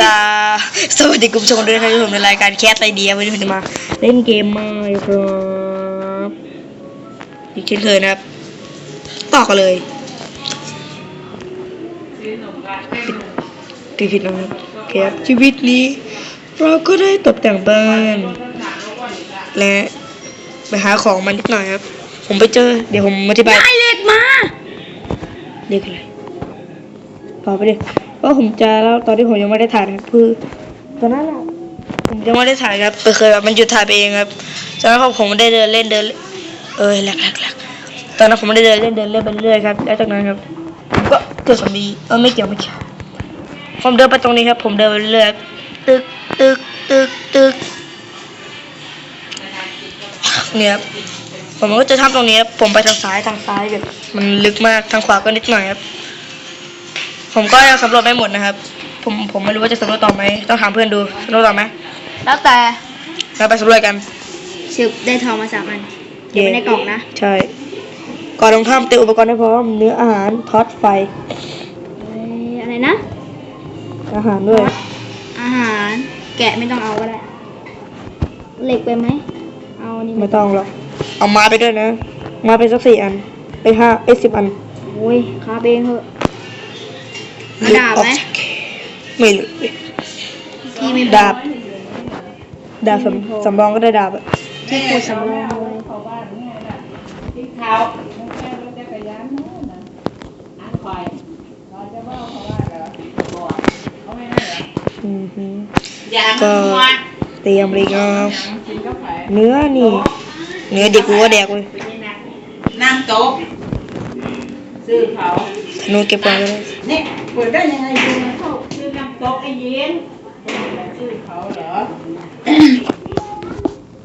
สาสวัสดีคุณผู้ชมด้วยนะครับที่ผมในรายการแคสไอเดียวันนี้ผมจะมา เล่นเกมมาครับอีกเช่นเคยนะครับ ต่อกันเลยปิดผิดนะครับครับชีวิตนี้ เราก็ได้ตกแต่งบ้าน และไปหาของมานิดหน่อยครับ ผมไปเจอ เดี๋ยวผมอธิบายได้เหล็กมาเรียกอะไรต่อไปดิเพ ราผมจะแล้วตอนที่ผมยังไม่ได้ถ่ายครับคือตอนนั้นอะผมยังไม่ได้ถ่ายครับไปเคยแบบมันหยุดถ่ายไปเองครับจากนั้นพอผมได้เดินเล่นเดิน เออแหลกแหลกแหลกตอนนั้นผมได้เดินเล่นเดินเล่นไปเรื่อยครับแล้วจากนั้นครับผมก็เกิดสามีเออไม่เกี่ยวไม่เกี่ยวผมเดินไปตรงนี้ครับ ผมเดินไปเรื่อยตึกตึกตึกตึกเนี่ยครับผมก็จะทำตรงนี้ครับผมไปทางซ้ายทางซ้ายแบบมันลึกมากทางขวาก็นิดหน่อยครับ ผมก็ยังสำรวจไม่หมดนะครับ ผมผมไม่รู้ว่าจะสำรวจต่อไหมต้องถามเพื่อนดูสำรวจต่อไหมแล้วแต่เราไปสำรวจกันสืบได้ทองมาสามอันเก็บไว้ในกล่องนะ ใช่ก่อนลงถ้ำเตรียมอุปกรณ์ให้พร้อมเนื้ออาหารทอดไฟเอ้ยอะไรนะ อาหารด้วย อาหาร แกะไม่ต้องเอาก็ได้เหล็กไปไหมเอานี่ไม่ต้องหรอกเอาไม้ไปด้วยนะไมาไปสักสี่อัน ไปห้าไปสิบอันโอ้ยคาบเองเถอะเอา ดาบไหมลึกออกจากเขตไม่รู้พี่ไม่ดาบ ดาบสำสำรองก็ได้ดาบอะที่ปูสำรองเลยที่เขาแค่รถจักรยานนู่นน่ะอันคอยเราจะบอกเขาว่าเหรอบอกเขาไม่ให้เหรออือหืออย่างก็มันเตรียมเลยครับกินกาแฟเนื้อนี่ เนื้อเด็กกูก็แดกเลยนั่งโต๊ะซื้อเขา ธนูเก็บก่อนก็ได้เนี่ยเปิดได้ยังไงดูมันเข้าซื้อนั่งโต๊ะไอ้เย็นซื้อเขาเหรอ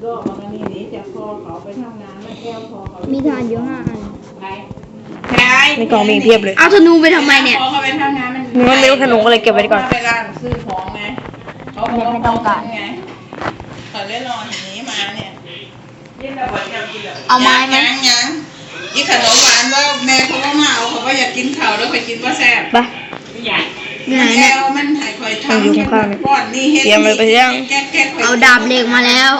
โลกมันนี่หนีจากคอเขาไปทำงานแล้วแก้วคอเขามีทานเยอะห้าอันใครใครในกล่องมีเพียบเลยเอาธนูไปทำไมเนี่ยพอเขาไปทำงานมันเนื้อเนื้อธนูก็เลยเก็บไว้ก่อนเวลาซื้อของไงเขาบอกว่าไม่ต้องการไงเขาเล่นรออย่างนี้มาเนี่ยเอาไม้ไหมยังยัง อีขนมหวานว่าแม่เขาว่ามาเอาเขาว่าอยากกินข้าวแล้วไปกินว่าแซ่บไปอยากอยู่ไหนแอเนี่ยลมันหายคอยมันอยู่ทำข้างๆเนี่ยป้อนนี่เฮ็ดเตรียมเลยไปยังแก้แก้คยเอาดาบเหล็กมาแล้ว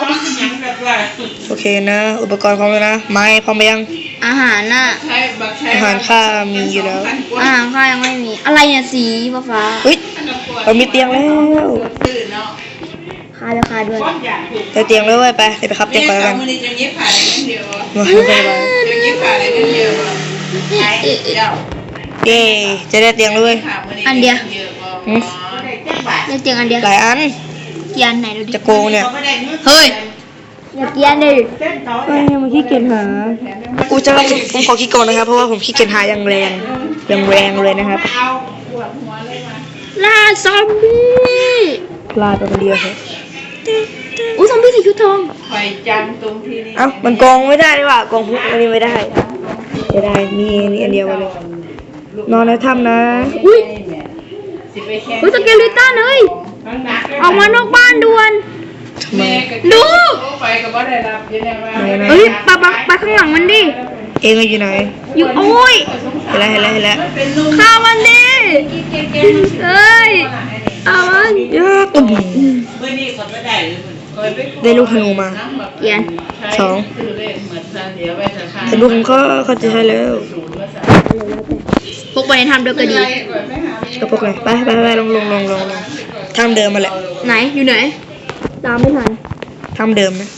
ยังแบบว่าโอเคนะ อุปกรณ์พร้อมแล้วนะ ไม้พร้อมไปยัง อาหารน่ะใช้บักใช้อาหารข้ามีอยู่แล้ว อาหารข้ายังไม่มี อะไรเนี่ยสีฟ้าฟ้าเฮ้ยเรามีเตียงแล้วตื่นเนาะๆข้าจะข้าด้วยป้อนอยากถูกได้เตียงแล้วเว้ยไปเดี๋ยวไปขับเตียงก่อนแล้วกันมือนี้จะยิบผ่าอะไรกันเดียวอะมาไม่เป็นไรจะยิบผ่าอะไรกันเดียวอะใช้เจ้าเย้จะได้เตียงแล้วเว้ยอันเดียวหืมได้เตียงอันเดียวหลายอันเกียนไหนดูดิจะโกงเนี่ยเฮ้ยอย่าเกียนดิเฮ้ยมันขี้เกียจหากูจะผมขอขี้โกงนะครับเพราะว่าผมขี้เกียจหาอย่างแรงอย่างแรงเลยนะครับเอาปวดหัวเลยมาล่าซอมบี้พลาดไปคนเดียวครับ อุ้ยซอมบี้ใส่ชุดทองคอยจังตรงที่นี่เอ้ามันโกงไม่ได้นี่หว่าโกงพวกอันนี้ไม่ได้ไม่ได้มีนี่อันเดียวกันเลย นอนในถ้ำนะ อุ้ยสิไปแค่อุ้ยสเกลิตันเฮ้ยออกมานอกบ้านด่วนทำไมดูไปกับว่าได้รับยังไงว่าไหนไหนเฮ้ยปะปะปะข้างหลังมันดิ เองอยู่ไหน อยู่โอ้ยเห็นแล้วเห็นแล้วเห็นแล้วเป็นนุ่มฆ่ามันดิเฮ้ยเอามันยากตุ่มเมื่อนี้คนไม่ได้เลยคอยไปได้ลูกธนูมาเกียนสองซื้อเลขเหมือนกันเดี๋ยวไปธนาคารแต่ลูกของเขาเขาจะให้แล้วพกไปในถ้ำเดียวก็ดีก็พวกไหนไปไปไปลงลงลงลงลงถ้ำเดิมมาแหละไหนอยู่ไหน ตามไม่ทันถ้ำเดิมนะ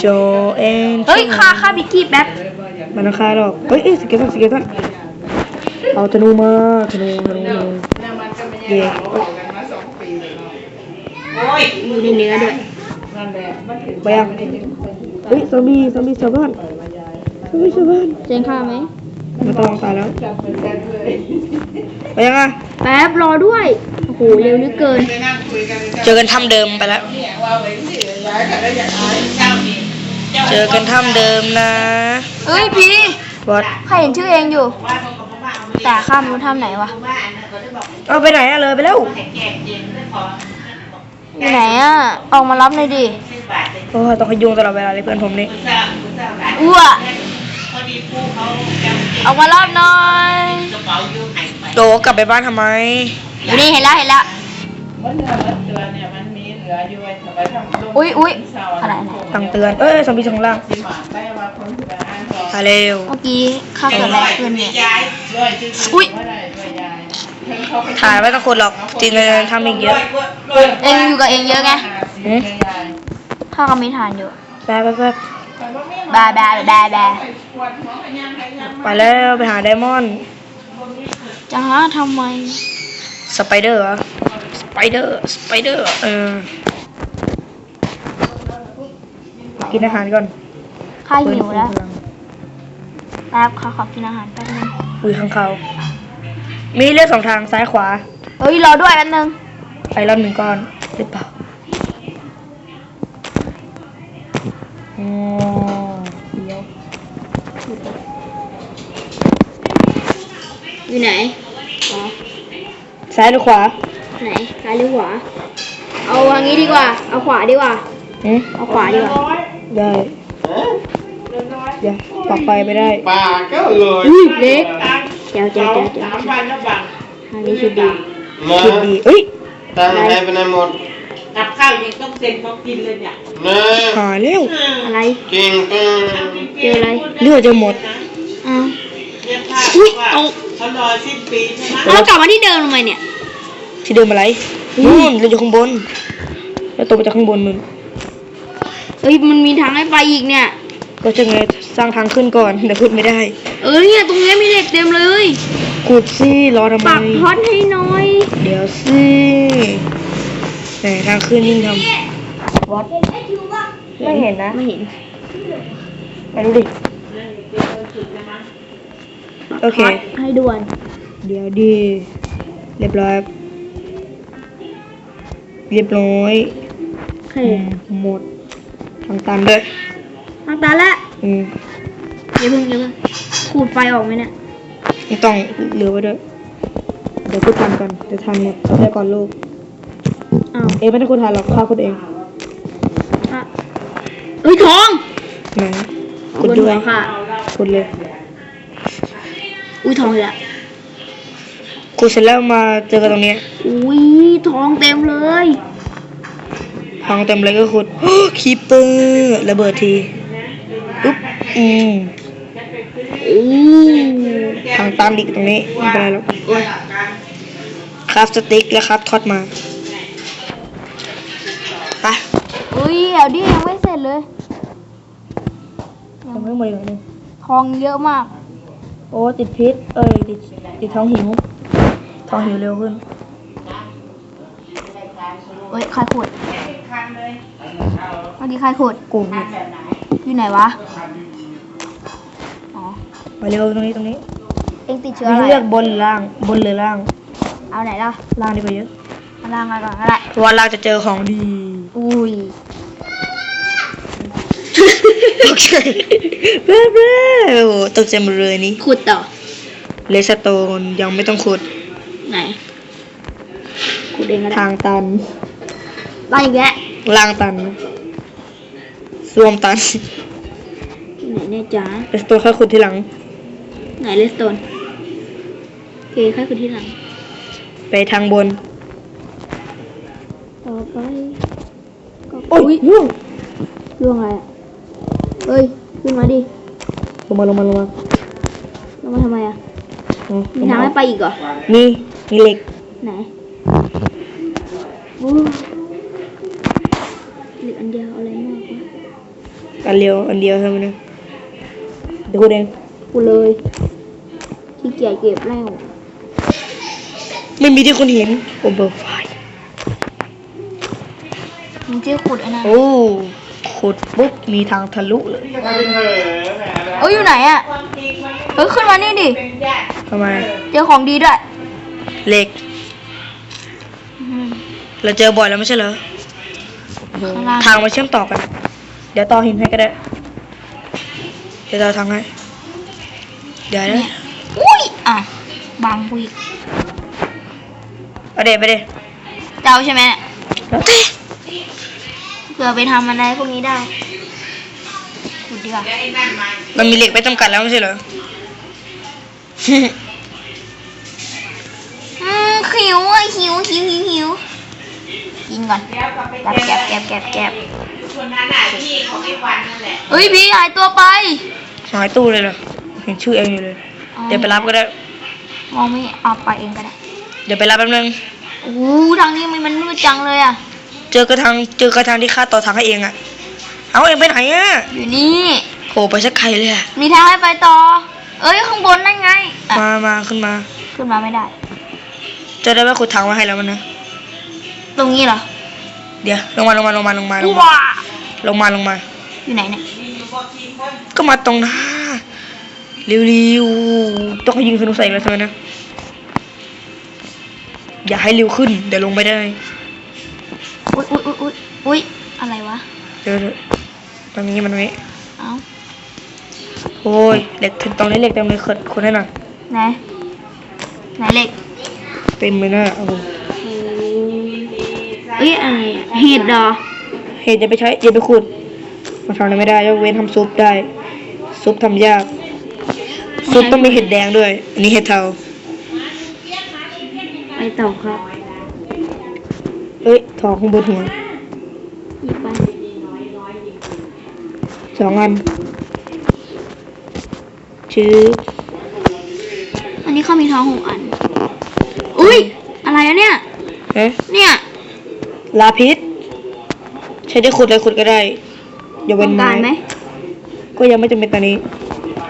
โจเอ็นเฮ้ยฆ่าฆ่าบิกกี้แป๊บมันราคาหรอกเฮ้ยเอ้ยสเก็ตตันสเก็ตตันเอาธนูมาธนูธนูธนู เนี่ยมันก็ไม่แย่เราบอกกันมาสองปีแล้วโอ้ยอยู่ในเนื้อด้วยนั่นแหละมันถึงไปยังเฮ้ยซอมบี้ซอมบี้ชาวบ้านซอมบี้ชาวบ้านเจนฆ่าไหมไม่ต้องตายแล้วจับเป็นกันเลยไปยังอะแป๊บรอด้วย โอ้โหเร็วเหลือเกินไปนั่งคุยกันเจอกันถ้ำเดิมไปแล้วเนี่ยว่าไว้ที่ย้ายกันแล้วอยากอายเจ้านี่เจ้าเจอกันถ้ำเดิมนะ เอ้ยพี่บอสใครเห็นชื่อเองอยู่ แต่ข้ามรู้ถ้ำไหนวะ เอาไปไหนอะเลยไปแล้วอยู่ไหนอะออกมารับหน่อยดิโอ้ยต้องขยุงตลอดเวลาเลยเพื่อนผมนี่อ้วออกมารับหน่อยโตกลับไปบ้านทำไมอยู่นี่เห็นแล้วเห็นแล้วเมื่อเดือนเมื่อเดือนเนี่ยมันมีเหลืออยู่ไอ้ทำไมทำลูกอุ๊ยอุ๊ยเสาอะไรตังเตือน เอ้ยซอมบี้ข้างล่างสิหมาได้ว่าคนที่ไปอ่านก่อนมาเร็วเมื่อกี้ข้าเกิดอะไรขึ้นเนี่ยยายด้วยชื่ออุ๊ย ถ่ายไม่ต้องคนหรอกจริงเลยทำอีกเยอะ เองอยู่กับเองเยอะไง หืมข้าก็มีฐานอยู่แป๊บแป๊บแป๊บบาบาบาบาไปแล้วไปหาไดมอนด์จะหาทำไม สไปเดอร์เหรอสไปเดอร์สไปเดอร์เออกินอาหารก่อนข้าหิวแล้วแป๊บข้าขอกินอาหารแป๊บนึงอุ้ยข้างเขา มีเลือกสองทางซ้ายขวา เฮ้ยรอด้วยแป๊บนึงไอรอนหนึ่งก้อนหรือเปล่าอ๋อเดี๋ยวอยู่ไหน อ๋อ ซ้ายหรือขวาไหนซ้ายหรือขวา เอาทางนี้ดีกว่า เอาขวาดีกว่า อืมเอาขวาดีกว่า ได้เดี๋ยวปักไปไม่ได้ ปากก็เลย อุ้ยเล็ก เจ้าเจ้าเจ้าเจ้าสามวันแล้วบังทางนี้ชุดดีนะคิดดีเอ้ยตังค์ให้ไปไหนหมดกับข้าวยังต้องเซ็นเขากินเลยเนี่ยนะหาเร็วอะไรเก่งจังเจออะไรเลือดจะหมดอ้าวเรียกค่าอุ๊ยว่าเอาเขารอสิ้นปีใช่ไหมแล้วเรากลับมาที่เดิมทำไมเนี่ย ที่เดิมอะไรนู่นเราอยู่ข้างบน แล้วตกมาจากข้างบนมึงเอ้ยมันมีทางให้ไปอีกเนี่ย ก็จะไงสร้างทางขึ้นก่อนแต่ขึ้นไม่ได้ เออเนี่ยตรงเนี้ยมีเหล็กเต็มเลยขุดสิรอทำไมปักท็อตให้หน้อย เดี๋ยวสิแหมทางขึ้นยิ่งทำวัดไม่เห็นนะไม่เห็นไปดูดิโอเคท็อตให้ด่วน เดี๋ยวดีเรียบร้อย เรียบร้อย โอเคอืมหมดทางตันด้วยทางตาละอืมอย่าเพิ่งอย่าเพิ่งขูดไฟออกไหมเนี่ยไม่ต้องเหลือไว้ด้วยเดี๋ยวกูทำก่อนเดี๋ยวทำหมดเอาได้ก่อนลูกอ้าวเองไม่ต้องคุณทานหรอกข้าคุณเองอะเฮ้ยทองไหนเอาคุณบนด้วหัยวค่ะคุณเลยอุ้ยทองเลยอะคุณเสร็จแล้วมาเจอกันตรงเนี้ยอุ้ยทองเต็มเลยทางเต็มเลยก็คุณคีปเปอร์ระเบิดที อุ๊บอืมอู้ทางตันอีกตรงนี้ไม่เป็นไรหรอกโอ้ยคราฟสติ๊กแล้วครับทอดมาไปอุ้ยเดี๋ยวดิยังไม่เสร็จเลยยังไม่หมดอีกเหรอเนี่ยทองเยอะมาก โอ้ติดพิษ เอ้ยติดติดท้องหิวท้องหิวเร็วขึ้นเอ้ยใครขุดเมื่อกี้ใครขุดกู อยู่ไหนวะ อ๋อ มาเร็วตรงนี้ตรงนี้เอ็งติดเชื้อมีอะไรเลือกบนหรือล่างบนหรือล่าง เอาไหนล่ะล่างดีกว่าเยอะมาล่างมาก่อนก็ได้เพราะว่าล่างจะเจอของดีอุ้ย ตกใจเบ้อเบ้อโอ้โหตกใจหมดเลยนี่ขุดต่อ เลสโตนยังไม่ต้องขุดไหนขุดเองก็ได้ทางตันไล่อีกแล้วล่างตัน รวมตันไหนเนี่ยจ๊ะเลสโตนค่อยขุดทีหลัง ไหนเลสโตนโอเคค่อยขุดที่หลัง ไปทางบน ต่อไปก็โอ้ยร่วงเรื่องอะไรอะเฮ้ย ขึ้นมาดิลงมาลงมาลงมาลงมาทำไมอะอ๋อมีทางให้ไปอีกเหรอ มีมีเหล็ก ไหนอู้เหล็กอันเดียวเอาอะไรมากวะ อันเดียวอันเดียวเท่านั้นนะเดี๋ยวขุดเองกูเลยขี้เกียจเก็บแล้ว ไม่มีที่คุณเห็นโอเบอร์ไฟมึงชื่อขุดไอ้นั่นโอ้ขุดปุ๊บมีทางทะลุเลยเอ้ยอยู่ไหนอะเฮ้ยขึ้นมานี่ดิทำไมเจอของดีด้วยเหล็กอืมเราเจอบ่อยแล้วไม่ใช่เหรอข้างล่างทางมาเชื่อมต่อกัน เดี๋ยวต่อหินให้ก็ได้ เดี๋ยวต่อทางให้ เดี๋ยวนะเนี่ยอุ้ยอะบังกูอีกเอาเด็ไปเด็เจ้าใช่ไหมเนี่ยแล้วแต่เผื่อไปทำอะไรพวกนี้ได้ขุดดีกว่ามันมีเหล็กไม่จำกัดแล้วไม่ใช่เหรออืมหิวอะหิวหิวหิวหิวก่อนเดี๋ยวกลับไปแก็บเจแก็อบแก็บแก็บ คนนั้นน่ะที่ของไอ้วันนั่นแหละเฮ้ยพี่หายตัวไป หายตู้เลยเหรอเห็นชื่อเองอยู่เลยเดี๋ยวไปรับก็ได้ มองไม่เอาไปเองก็ได้เดี๋ยวไปรับแป๊บนึง โอ้โหทางนี้มันมันมืดจังเลยอะ เจอกระทางเจอกระทางที่ข้าต่อทางให้เองอะเอาเองไปไหนอะอยู่นี่โหไปสักใครเลยอะมีทางให้ไปต่อ เอ้ยข้างบนนั่นไงอะมามาขึ้นมา ขึ้นมาไม่ได้ จะได้ว่าขุดทางมาให้แล้วมันนะ ตรงนี้เหรอเดี๋ยวลงมาลงมาลงมาลงมาลงมาว้า ลงมาลงมา อยู่ไหนเนี่ยก็มาตรงหน้าเร็วๆต้องให้ยิงธนูใส่แล้วใช่ไหมนะ อย่าให้เร็วขึ้นเดี๋ยวลงไม่ได้ อุ้ยอุ้ยอุ้ยอุ้ยอุ้ยอะไรวะ เดี๋ยวเดี๋ยวตรงนี้มันไม่เอ้าโอ้ยเหล็กตรงนี้เหล็กเต็มเลยขดคนให้หน่อยไหนไหนเหล็ก เต็มเลยนะโอ้โหเอ้ยอะไรอะเห็ดเหรอ เห็ดอย่าไปใช้อย่าไปขุดมาทำอะไรไม่ได้ยกเว้นทำซุปได้ ซุปทำยาก ซุปต้องมีเห็ดแดงด้วย อันนี้เห็ดเทาไปต่อครับเอ้ยทองข้างบนหัวหยิบไปสองอันชื่ออันนี้เขามีท้องหกอัน อุ้ย อะไรอะเนี่ย เอ๊ะ เนี่ย ลาพิษ ใช้ได้ขุดเลยขุดก็ได้อย่าต้เว้อนงการไหมก็ยังไม่จำเป็นตอนนี้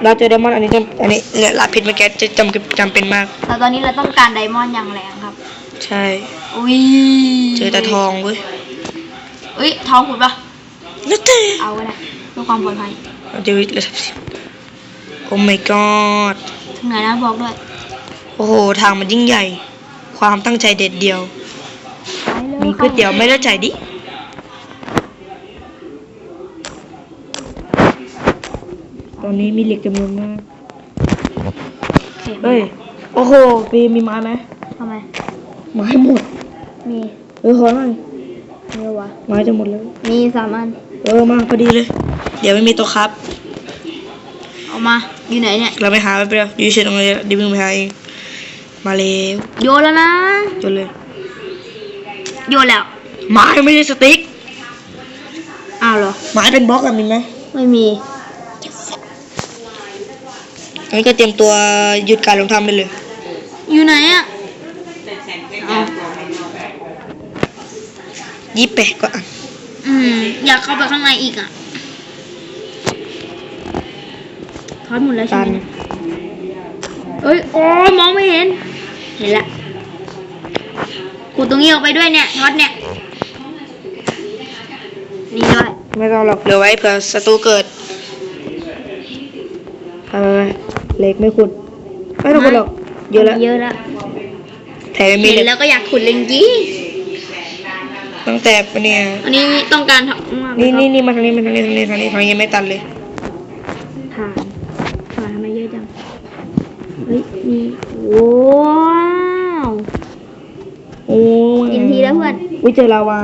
เราเจอไดมอนด์อันนี้จำอันนี้เนี่ยลาพิษเมื่อกี้จะจำจำเป็นมากแต่ตอนนี้เราต้องการไดมอนด์อย่างแรงครับ ใช่อุ้ยเจอแต่ทองเว้ยเอ้ยทองขุดปะนักเตะเอาก็ได้เพื่อความปลอดภัยเดี๋ยวเลยโอ้ my god ถึงไหนนะบอกด้วยโอ้โหทางมันยิ่งใหญ่ ความตั้งใจเด็ดเดียวไปเลยมีก๋วยเตี๋ยวไม่ได้ใจายดิ ตอนนี้มีเหล็กจำนวนมากเฮ้เฮ้ยยโอ้โหปีมีไม้ไหมทำไม ไม้หมด มีเออขอหน่อยมีวะไม้จะหมดแล้ว มีสามอัน เออมาพอดีเลย เดี๋ยวไม่มีตัวครับ เอามา อยู่ไหนเนี่ย เราไปหาไปเปล่าอยู่เฉยๆตรงนี้ดิมึงไปหาเองมาเร็วโยนแล้วนะจนเลย โยนแล้วไม้ไม่ใช่สติ๊กอ้าวเหรอไม้เป็นบล็อกอะมีไหมไม่มี อันนี้ก็เตรียมตัวหยุดการลงทำได้เลย อยู่ไหนอะเอายี่แปดก็อะอืม อยากเข้าไปข้างในอีกอะทอดหมดแล้วใช่ตัไหมนเนี่ยเอ้ยโอ้ยมองไม่เห็น เห็นละขูดตรงนี้ออกไปด้วยเนี่ยทอดเนี่ย นี่ด้วย ไม่ต้องหรอกเหลือไว้เผื่อศัตรูเกิดไปไปไป เหล็กไม่ขุดไม่ต้องขุดหรอกเยอะแล้วเยอะแล้วแถมมีเห็นเหล็กแล้วก็อยากขุดเลยจริงตั้งแต่ปะเนี่ยอันนี้ต้องการทำนี่นี่นี่มาทางนี้มาทางนี้ทางนี้ทางนี้ทางนี้ยังไม่ตันเลยฐานฐานทำไมเยอะจังเฮ้ยมีว้าวโอ้ยกินทีแล้วเพื่อนอุ้ยเจอลาวา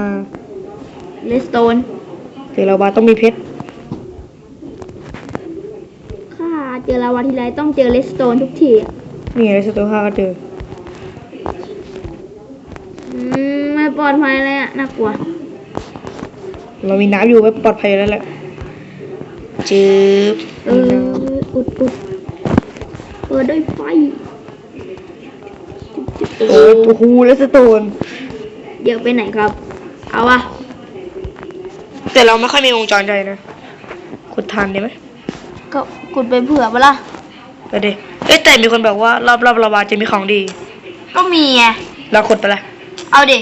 เลสโตนเจอลาวาต้องมีเพชร ข้า เจอลาวาทีไรต้องเจอเลสโตนทุกทีอะนี่ไงสตูห้าก็เจออืมไม่ปลอดภัยเลยอะน่ากลัว เรามีน้ำอยู่ไว้ปลอดภัยแล้วแหละจืบเอออุดอุดเปิดด้วยไฟโอ้โอ้โหแล้วสโตนเยอะไปไหนครับ เอาอะแต่เราไม่ค่อยมีวงจรใจนะขุดทานได้ไหมก็ กุดไปเผื่อปะล่ะไปดิเอ้ยแต่มีคนบอกว่ารอบรอบๆลาวาจะมีของดี ก็มีไงเราขุดไปละเอาดิ